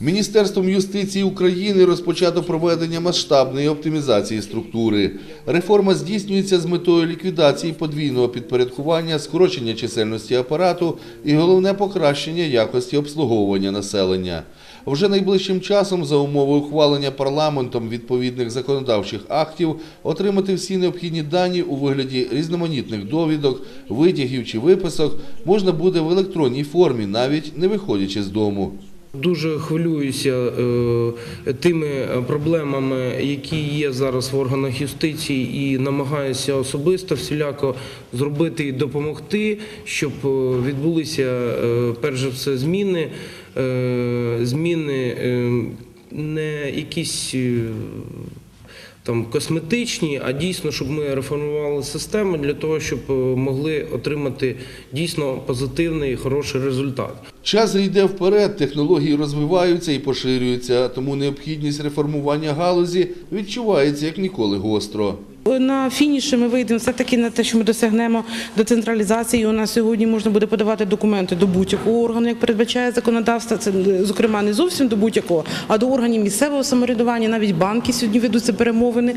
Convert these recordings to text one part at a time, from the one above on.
Міністерством юстиції України розпочато проведення масштабної оптимізації структури. Реформа здійснюється з метою ліквідації подвійного підпорядкування, скорочення чисельності апарату і головне покращення якості обслуговування населення. Вже найближчим часом, за умови ухвалення парламентом відповідних законодавчих актів, отримати всі необхідні дані у вигляді різноманітних довідок, витягів чи виписок можна буде в електронній формі, навіть не виходячи з дому. Дуже хвилююся е, тими проблемами, які є зараз в органах юстиції, і намагаюся особисто всіляко зробити і допомогти, щоб е, відбулися е, перш за все зміни, зміни не якісь. Там косметичні, а дійсно, щоб ми реформували систему для того, щоб е, могли отримати дійсно позитивний хороший результат. Час йде вперед, технології розвиваються і поширюються, тому необхідність реформування галузі відчувається як ніколи гостро. На фініші ми вийдемо все-таки на те, що ми досягнемо децентралізації. У нас сьогодні можна буде подавати документи до будь-якого органу, як передбачає законодавство. Це зокрема не зовсім до будь-якого, а до органів місцевого самоврядування. Навіть банки сьогодні ведуться перемовини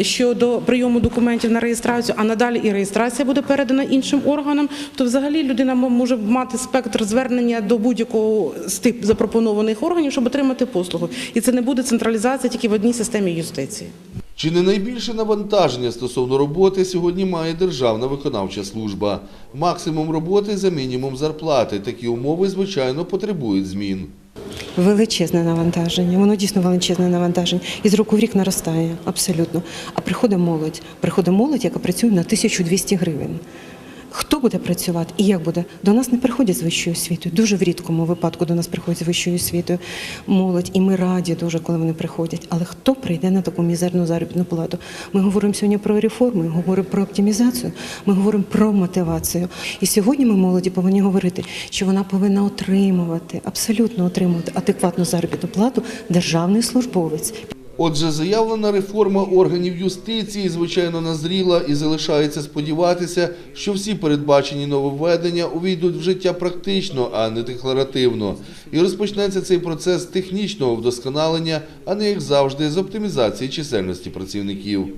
щодо прийому документів на реєстрацію. А надалі і реєстрація буде передана іншим органам. То взагалі людина може мати спектр звернення до будь-якого з тих запропонованих органів, щоб отримати послугу. І це не буде централізація тільки в одній системі юстиції. Чи не найбільше навантаження стосовно роботи сьогодні має Державна виконавча служба? Максимум роботи за мінімум зарплати. Такі умови, звичайно, потребують змін. Величезне навантаження, воно дійсно величезне навантаження. І з року в рік наростає, абсолютно. А приходить молодь. Приходить молодь, яка працює на 1200 гривень. Хто буде працювати і як буде? До нас не приходять з вищою освітою. Дуже в рідкому випадку до нас приходять з вищою освітою молодь, і ми раді дуже, коли вони приходять. Але хто прийде на таку мізерну заробітну плату? Ми говоримо сьогодні про реформи, ми говоримо про оптимізацію, ми говоримо про мотивацію. І сьогодні ми молоді повинні говорити, що вона повинна отримувати, абсолютно отримувати адекватну заробітну плату державний службовець. Отже, заявлена реформа органів юстиції, звичайно, назріла і залишається сподіватися, що всі передбачені нововведення увійдуть в життя практично, а не декларативно. І розпочнеться цей процес технічного вдосконалення, а не як завжди з оптимізації чисельності працівників.